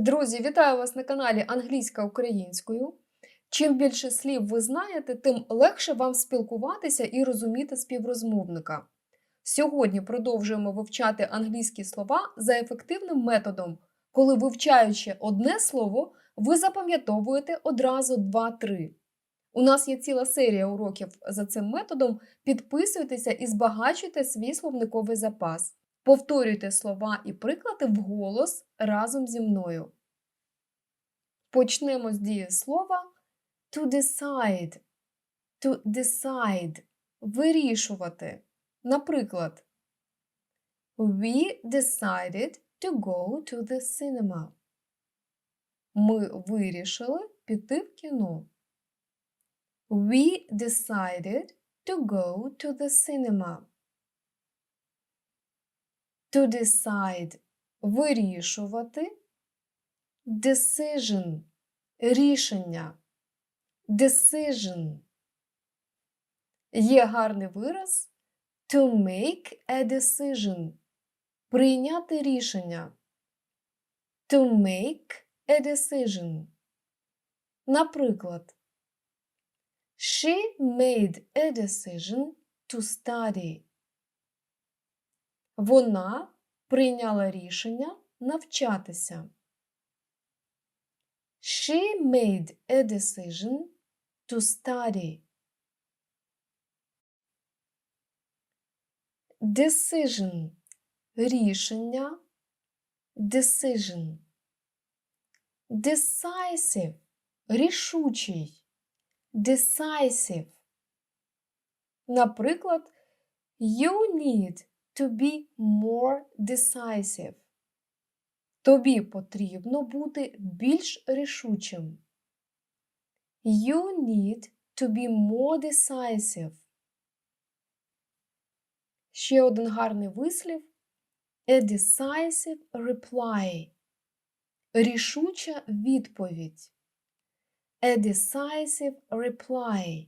Друзі, вітаю вас на каналі Англійська українською. Чим більше слів ви знаєте, тим легше вам спілкуватися і розуміти співрозмовника. Сьогодні продовжуємо вивчати англійські слова за ефективним методом, коли вивчаючи одне слово, ви запам'ятовуєте одразу 2-3. У нас є ціла серія уроків за цим методом. Підписуйтеся і збагачуйте свій словниковий запас. Повторюйте слова і приклади вголос разом зі мною. Почнемо з дієслова to decide. To decide вирішувати. Наприклад, We decided to go to the cinema. Ми вирішили піти в кіно. We decided to go to the cinema. To decide вирішувати. Decision рішення. Decision. Є гарний вираз to make a decision. Прийняти рішення. To make a decision. Наприклад, She made a decision to study. Вона прийняла рішення навчатися. She made a decision to study. Decision рішення. Decision. Decisive рішучий. Decisive. Наприклад, you need to be more decisive. Тобі потрібно бути більш рішучим. You need to be more decisive. Ще один гарний вислів A decisive reply. Рішуча відповідь. A decisive reply.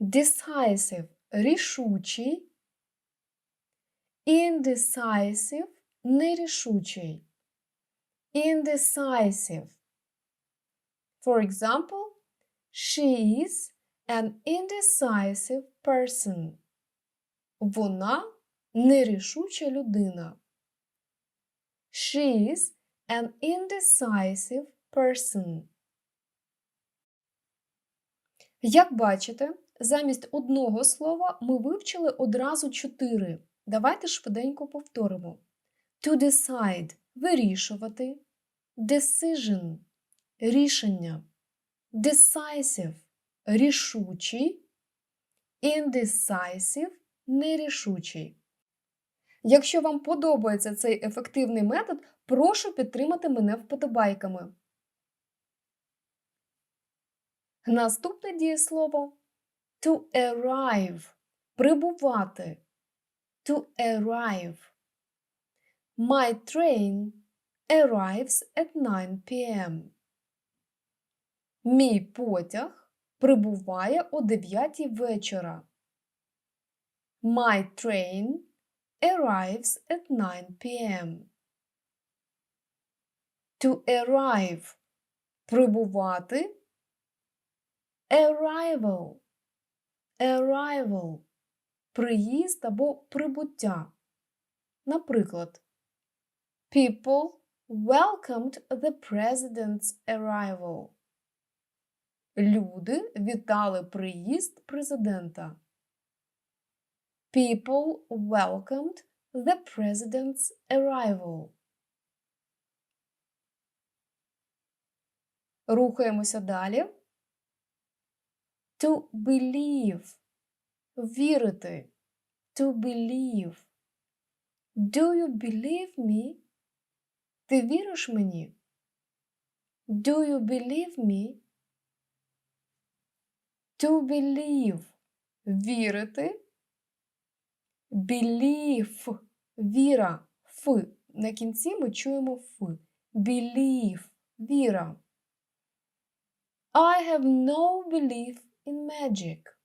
Decisive рішучий. Indecisive нерішучий. Indecisive. For example, she is an indecisive person. Вона нерішуча людина. She is an indecisive person. Як бачите, замість одного слова ми вивчили одразу чотири. Давайте швиденько повторимо. To decide вирішувати. Decision рішення. Decisive рішучий. Indecisive нерішучий. Якщо вам подобається цей ефективний метод, прошу підтримати мене вподобайками. Наступне дієслово to arrive прибувати. To arrive. My train arrives at 9 p.m. Мій потяг прибуває о 9 вечора. My train arrives at 9 p.m. To arrive прибувати. Arrival. Arrival. Приїзд або прибуття. Наприклад, People welcomed the president's arrival. Люди вітали приїзд президента. People welcomed the president's arrival. Рухаємося далі. To believe. Вірити. To believe. Do you believe me? Ти віриш мені? Do you believe me? To believe. Вірити. Believe. Віра. Ф. На кінці ми чуємо Ф. Believe. Віра. I have no belief in magic.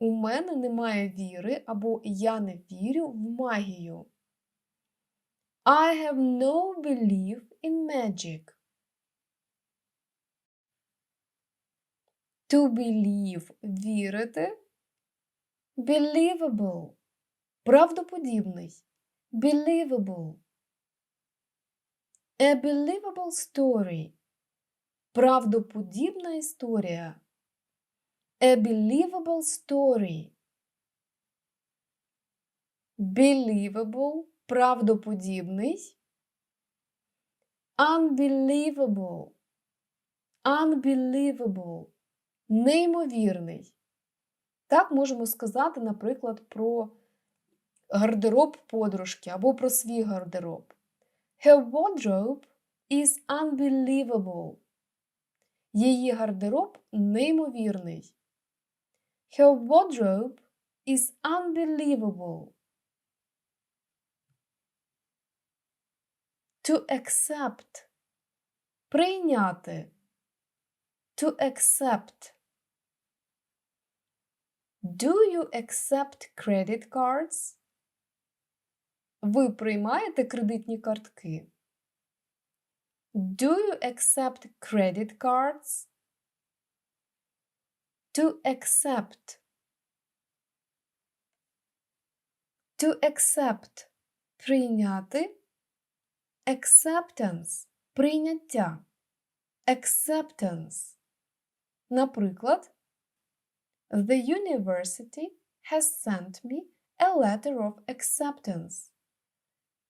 У мене немає віри або я не вірю в магію. I have no belief in magic. To believe – вірити. Believable – правдоподібний. Believable. A believable story – правдоподібна історія. A believable story. Believable – правдоподібний. Unbelievable. Unbelievable. Неймовірний. Так можемо сказати, наприклад, про гардероб подружки або про свій гардероб. Her wardrobe is unbelievable. Її гардероб неймовірний. Her wardrobe is unbelievable. To accept. Прийняти. To accept. Do you accept credit cards? Ви приймаєте кредитні картки? Do you accept credit cards? To accept. To accept. Прийняти. Acceptance. Прийняття. Acceptance. Наприклад, The university has sent me a letter of acceptance.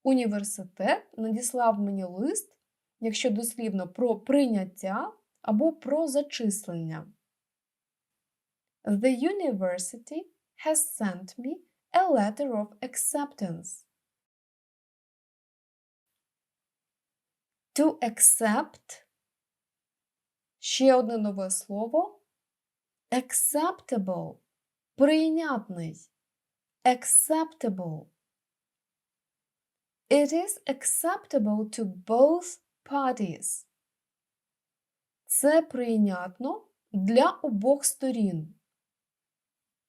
Університет надіслав мені лист, якщо дослівно про прийняття або про зачислення. The university has sent me a letter of acceptance. To accept. Ще одне нове слово. Acceptable. Прийнятний. Acceptable. It is acceptable to both parties. Це прийнятно для обох сторін.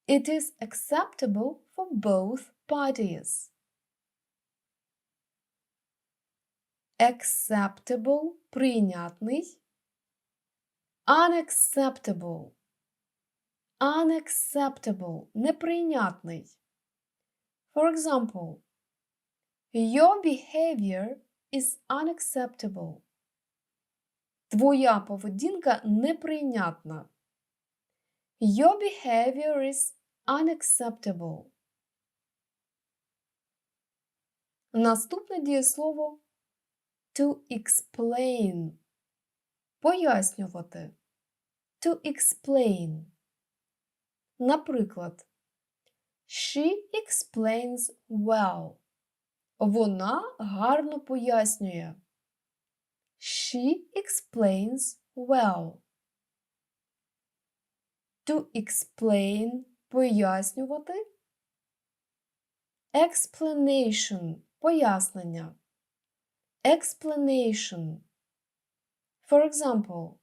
It is acceptable for both parties. Acceptable – прийнятний. Unacceptable. Unacceptable – неприйнятний. For example, Your behavior is unacceptable. Твоя поведінка неприйнятна. Your behavior is unacceptable. Наступне дієслово to explain. Пояснювати. To explain. Наприклад, She explains well. Вона гарно пояснює. She explains well. To explain пояснювати. Explanation пояснення. Explanation. For example,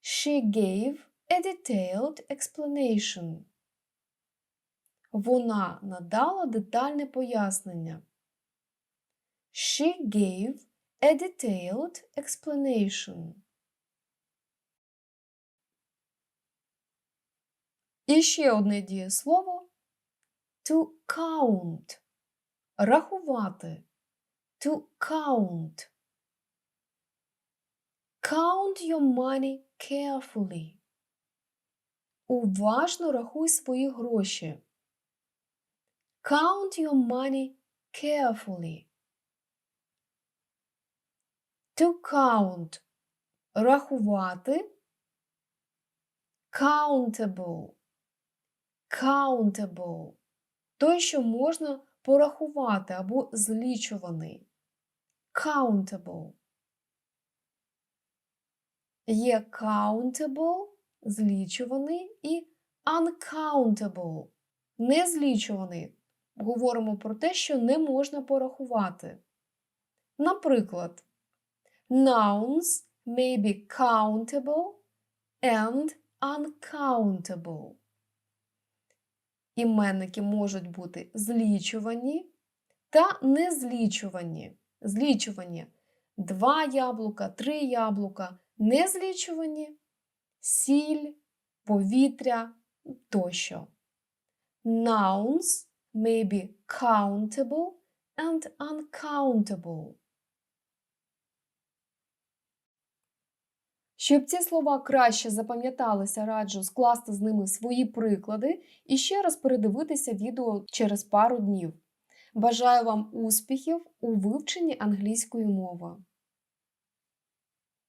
she gave a detailed explanation. Вона надала детальне пояснення. She gave a detailed explanation. І ще одне дієслово to count. Рахувати. To count. Count your money carefully. Уважно рахуй свої гроші. Count your money carefully. To count рахувати. Countable. Countable. Той, що можна порахувати або злічуваний. Countable. Є countable, злічуваний і uncountable. Незлічуваний. Говоримо про те, що не можна порахувати. Наприклад, nouns may be countable and uncountable. Іменники можуть бути злічувані та незлічувані. Злічувані два яблука, три яблука, незлічувані сіль, повітря тощо. Nouns may be countable and uncountable. Щоб ці слова краще запам'яталися, раджу скласти з ними свої приклади і ще раз передивитися відео через пару днів. Бажаю вам успіхів у вивченні англійської мови.